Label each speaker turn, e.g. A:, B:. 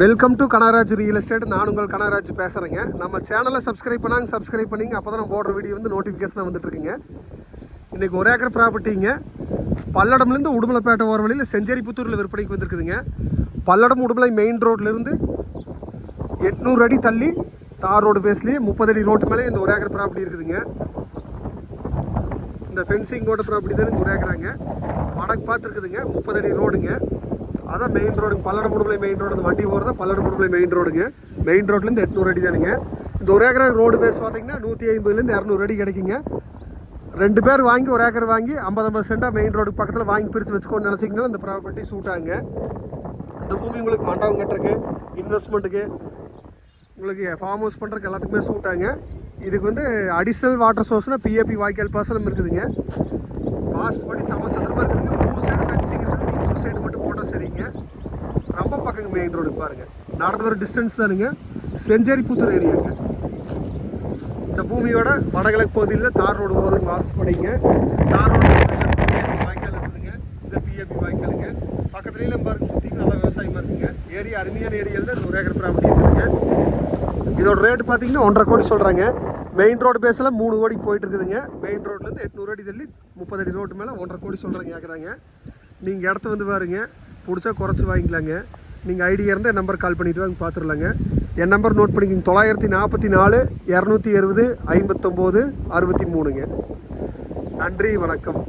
A: Welcome to Kanagaraj real estate நான் உங்கள் கனகராஜ் பேசுகிறேங்க நம்ம சேனலை சப்ஸ்கிரைப் பண்ணாங்க சப்ஸ்கிரைப் பண்ணிங்க. அப்போ தான் நம்ம போடுற வீடியோ வந்து நோட்டிஃபிகேஷன் வந்துட்டுருக்குங்க. இன்றைக்கி ஒரு ஏக்கர் ப்ராப்பர்ட்டிங்க பல்லடம்லேருந்து உடுமலைப்பேட்டை ஓர வழியில் செஞ்சேரி புத்தூரில் விற்பனைக்கு வந்திருக்குதுங்க. பல்லடம் உடுமலை மெயின் ரோட்லேருந்து எட்நூறு அடி தள்ளி தார் ரோடு பேஸ்லேயே முப்பது அடி ரோட்டு மேலே இந்த ஒரு ஏக்கர் ப்ராப்பர்ட்டி இருக்குதுங்க. இந்த ஃபென்சிங் ஓட ப்ராப்பர்ட்டி தானே ஒரு ஏக்கராங்க. வடக்கு பார்த்துருக்குதுங்க முப்பது அடி ரோடுங்க அதான் main road Palladam Udumalai main road வண்டி போகிறது பல்லடம் உடுமலை மெயின் ரோடுங்க மெயின் ரோட்லேருந்து எட்நூறு அடி தானுங்க. இந்த ஒரு ஏக்கர் ரோடு பேஸ் பார்த்தீங்கன்னா நூற்றி ஐம்பதுலேருந்து இரநூறு அடி கிடைக்குங்க. ரெண்டு பேர் வாங்கி ஒரு ஏக்கர் வாங்கி ஐம்பது ஐம்பது சென்டாக மெயின் ரோடுக்கு பக்கத்தில் வாங்கி பிரித்து வச்சுக்கோன்னு நினச்சிங்கன்னா இந்த ப்ராப்பர்ட்டி சூட் ஆகுங்க இந்த பூமி உங்களுக்கு மண்டபம் கட்டுறக்கு இன்வெஸ்ட்மெண்ட்டுக்கு உங்களுக்கு ஃபார்ம் ஹவுஸ் பண்ணுறதுக்கு எல்லாத்துக்குமே சூட்டாங்க இதுக்கு வந்து அடிஷ்னல் வாட்டர் சோர்ஸ்னால் பிஏபி வாய்க்கால் பாசனம் இருக்குதுங்க. வாஸ்ட் படி சமசத்திரமாக இருக்குதுங்க. மூணு சைடு ஃபென்சிங் இருக்குது நீங்கள் ஒரு சைடு மட்டும் போட்டால் சரிங்க ரொம்ப பக்கங்க மெயின் ரோடு பாருங்கள் நடந்து வர டிஸ்டன்ஸ் தானுங்க. செஞ்சேரி புத்தூர் ஏரியாங்க இந்த பூமியோட வடகிழக்கு பகுதியில் தார் ரோடு போகிறது வாஸ்ட் படிங்க தார் ரோடு வாய்க்கால் இருக்குதுங்க இந்த பிஏபி வாய்க்காலுங்க. பக்கத்துலேயும் நம்ம பாருங்க சுற்றி நல்லா விவசாயமாக இருக்குங்க. ஏரியா அருமையான ஏரியாவில் தான் ஒரு ஏக்கர் ப்ராப்பர்ட்டி இருக்குதுங்க இதோட ரேட் பார்த்தீங்கன்னா ஒன்றரை கோடி சொல்கிறாங்க மெயின் ரோடு பேஸில் மூணு கோடி போயிட்டு இருக்குதுங்க. மெயின் ரோட்லேருந்து எட்நூறு அடி தள்ளி முப்பது அடி ரோட்டு மேலே ஒன்றரை கோடி சொல்கிறாங்க கேட்குறாங்க நீங்கள் இடத்த வந்து பாருங்கள் பிடிச்சா குறைச்சி வாங்கிக்கலாங்க. நீங்கள் ஐடியா இருந்தால் நம்பர் கால் பண்ணிட்டு வாங்க பார்த்துடலாங்க என் நம்பர் நோட் பண்ணிக்கிங்க. தொள்ளாயிரத்தி நாற்பத்தி நாலு இரநூத்தி இருபது ஐம்பத்தொம்போது அறுபத்தி மூணுங்க. நன்றி வணக்கம்.